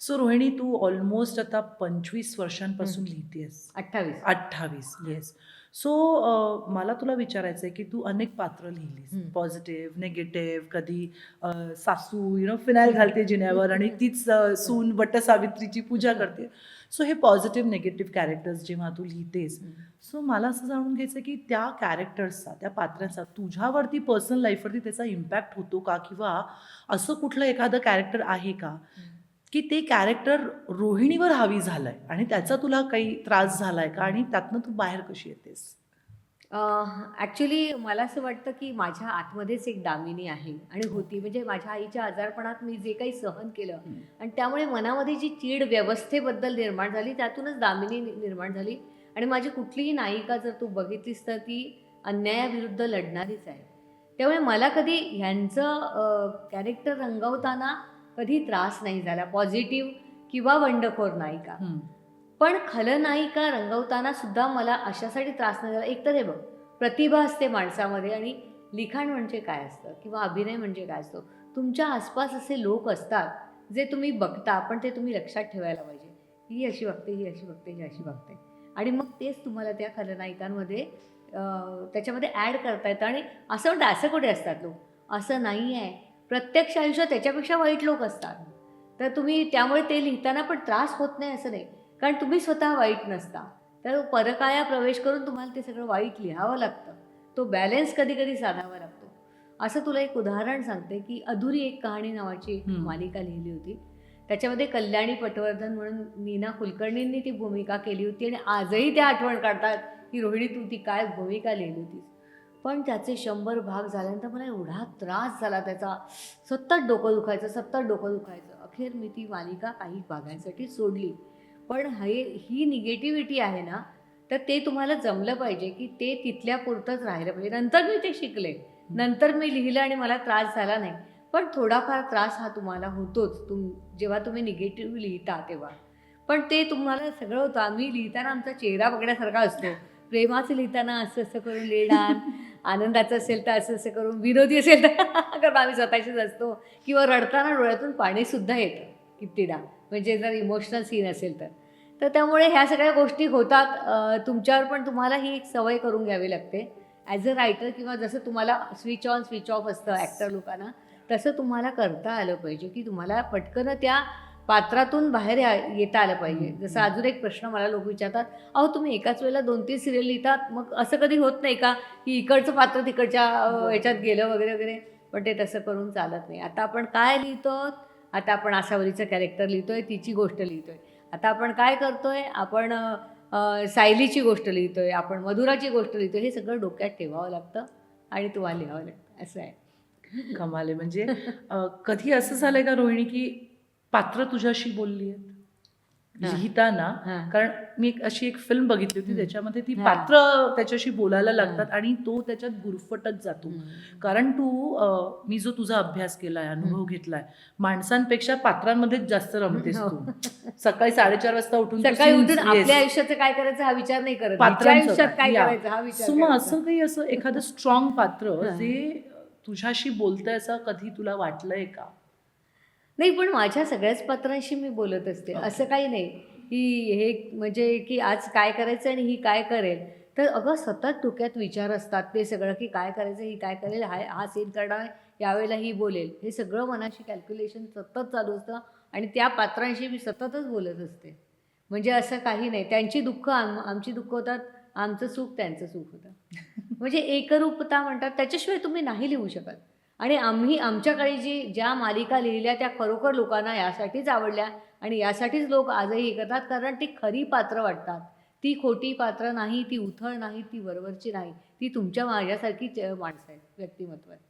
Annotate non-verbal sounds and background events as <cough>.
So Rohini तू almost आता पंचवीस वर्षांपासून लिहितेस अठ्ठावीस. अठ्ठावीस येस सो मला तुला विचारायचं आहे की तू अनेक पात्र लिहिलीस. पॉझिटिव्ह नेगेटिव्ह कधी सासू यु नो फिनाईल घालते जिन्यावर आणि तीच सून वट सावित्रीची पूजा करते. सो हे पॉझिटिव्ह नेगेटिव्ह कॅरेक्टर्स जेव्हा तू लिहितेस सो मला असं जाणून घ्यायचं की त्या कॅरेक्टर्सचा त्या पात्रांचा तुझ्यावरती पर्सनल लाईफवरती त्याचा इम्पॅक्ट होतो का? किंवा असं कुठलं एखादं कॅरेक्टर आहे का? की ते कॅरेक्टर रोहिणीवर हावी झालंय आणि त्याचा तुला काही त्रास झालाय का? आणि त्यातनं तू बाहेर कशी येतेस? ॲक्च्युली मला असं वाटतं की माझ्या आतमध्येच एक दामिनी आहे आणि होती. म्हणजे माझ्या आईच्या आजारपणात मी जे काही सहन केलं. आणि त्यामुळे मनामध्ये जी चीड व्यवस्थेबद्दल निर्माण झाली त्यातूनच दामिनी निर्माण झाली. आणि माझी कुठलीही नायिका जर तू बघितलीस तर ती अन्यायाविरुद्ध लढणारीच आहे. त्यामुळे मला कधी ह्यांचं कॅरेक्टर रंगवताना कधी त्रास नाही झाला पॉझिटिव्ह किंवा वंडखोर नायिका. पण खलनायिका रंगवताना सुद्धा मला अशासाठी त्रास नाही झाला. एक तर हे बघ प्रतिभा असते माणसामध्ये आणि लिखाण म्हणजे काय असतं किंवा अभिनय म्हणजे काय असतो? तुमच्या आसपास असे लोक असतात जे तुम्ही बघता पण ते तुम्ही लक्षात ठेवायला पाहिजे. ही अशी बघते ही अशी बघते ही अशी बघते. आणि मग तेच तुम्हाला त्या खलनायिकांमध्ये त्याच्यामध्ये ॲड करता येतं आणि असं कुठे असतात लोक? असं नाही आहे प्रत्यक्ष आयुष्यात त्याच्यापेक्षा वाईट लोक असतात. तर तुम्ही त्यामुळे ते लिहिताना पण त्रास होत नाही असं नाही. कारण तुम्ही स्वतः वाईट नसता. तर परकाया प्रवेश करून तुम्हाला ते सगळं वाईट लिहावं लागतं. तो बॅलेन्स कधी कधी साधावा लागतो. असं तुला एक उदाहरण सांगते की अधुरी एक कहाणी नावाची एक. मालिका लिहिली होती. त्याच्यामध्ये कल्याणी पटवर्धन म्हणून नीना कुलकर्णींनी ती भूमिका केली होती आणि आजही त्या आठवण काढतात की रोहिणी तू ती काय भूमिका लिहिली होतीस. पण त्याचे शंभर भाग झाल्यानंतर मला एवढा त्रास झाला त्याचा. सतत डोकं दुखायचं सतत डोकं दुखायचं. अखेर मी ती मालिका काही भागांसाठी सोडली. पण हे ही निगेटिव्हिटी आहे ना तर ते तुम्हाला जमलं पाहिजे की ते तिथल्या पुरतंच राहिलं पाहिजे. नंतर मी ते शिकले. नंतर मी लिहिलं आणि मला त्रास झाला नाही. पण थोडाफार त्रास हा तुम्हाला होतोच. तुम जेव्हा तुम्ही निगेटिव्ह लिहिता तेव्हा. पण ते तुम्हाला सगळं होतं. आम्ही लिहिताना आमचा चेहरा बघण्यासारखा असतो. प्रेमाचं लिहिताना असं असं करून <laughs> लिहिणार. आनंदाचं असेल तर असं असं करून विनोदी असेल तर कारण आम्ही स्वतःशीच असतो. किंवा रडताना डोळ्यातून पाणीसुद्धा येतं कितीदा म्हणजे जर इमोशनल सीन असेल तर. तर त्यामुळे ह्या सगळ्या गोष्टी होतात. तुमच्यावर पण तुम्हाला ही एक सवय करून घ्यावी लागते. ॲज अ रायटर किंवा जसं तुम्हाला स्विच ऑन स्विच ऑफ असतं ॲक्टर लोकांना तसं तुम्हाला करता आलं पाहिजे की तुम्हाला पटकन त्या पात्रातून बाहेर या- येता आलं पाहिजे. जसं अजून एक प्रश्न मला लोक विचारतात अहो तुम्ही एकाच वेळेला दोन तीन सिरियल लिहितात? मग असं कधी होत नाही का? की इकडचं पात्र तिकडच्या. ह्याच्यात गेलं वगैरे वगैरे. पण ते तसं करून चालत नाही. आता आपण काय लिहितो आता आपण आसावरीचं कॅरेक्टर लिहितोय तिची गोष्ट लिहितोय. आता आपण काय करतोय? आपण सायलीची गोष्ट लिहितोय आपण मधुराची गोष्ट लिहितोय हे सगळं डोक्यात ठेवावं लागतं आणि तुम्हाला लिहावं लागतं. असं आहे. कमाल म्हणजे कधी असं झालंय का रोहिणी की पात्र तुझ्याशी बोलली आहेत. लिहिताना. कारण मी एक अशी एक फिल्म बघितली होती. त्याच्यामध्ये ती. पात्र त्याच्याशी बोलायला लागतात आणि तो त्याच्यात गुरफटत जातो कारण तू मी जो तुझा अभ्यास केलाय अनुभव घेतलाय माणसांपेक्षा पात्रांमध्येच जास्त रमतेस हो. तू सकाळी साडेचार वाजता उठून सकाळी उठून. आपल्या आयुष्याचं काय करायचं हा विचार नाही करत तिच्या आयुष्यात काय. करायचं हा विचार मग. असं काही असं एखादं स्ट्रॉंग पात्र. <laughs> जे तुझ्याशी बोलतंय असं कधी तुला वाटलंय का नाही पण माझ्या सगळ्याच पात्रांशी मी बोलत असते. असं काही नाही. की हे म्हणजे की आज काय करायचं आणि ही काय करेल. तर अगं सतत डोक्यात विचार असतात ते सगळं की काय करायचं ही काय करेल हा हा सीन करणार आहे, यावेळेला ही बोलेल. हे सगळं मनाशी कॅल्क्युलेशन सतत चालू असतं आणि त्या पात्रांशी मी सततच बोलत असते. म्हणजे असं काही नाही. त्यांची दुःख आम आमची दुःख होतात आमचं सुख त्यांचं सुख होतं. <laughs> म्हणजे एकरूपता म्हणतात त्याच्याशिवाय तुम्ही नाही लिहू शकत. आणि आम्ही आमच्याकडे जी ज्या मालिका लिहिल्या त्या खरोखर लोकांना यासाठीच आवडल्या आणि यासाठीच लोक आजही करतात कारण ती खरी पात्र वाटतात. ती खोटी पात्र नाही ती उथळ नाही ती वरवरची नाही ती तुमच्या माझ्यासारखीच माणसं आहेत व्यक्तिमत्व आहे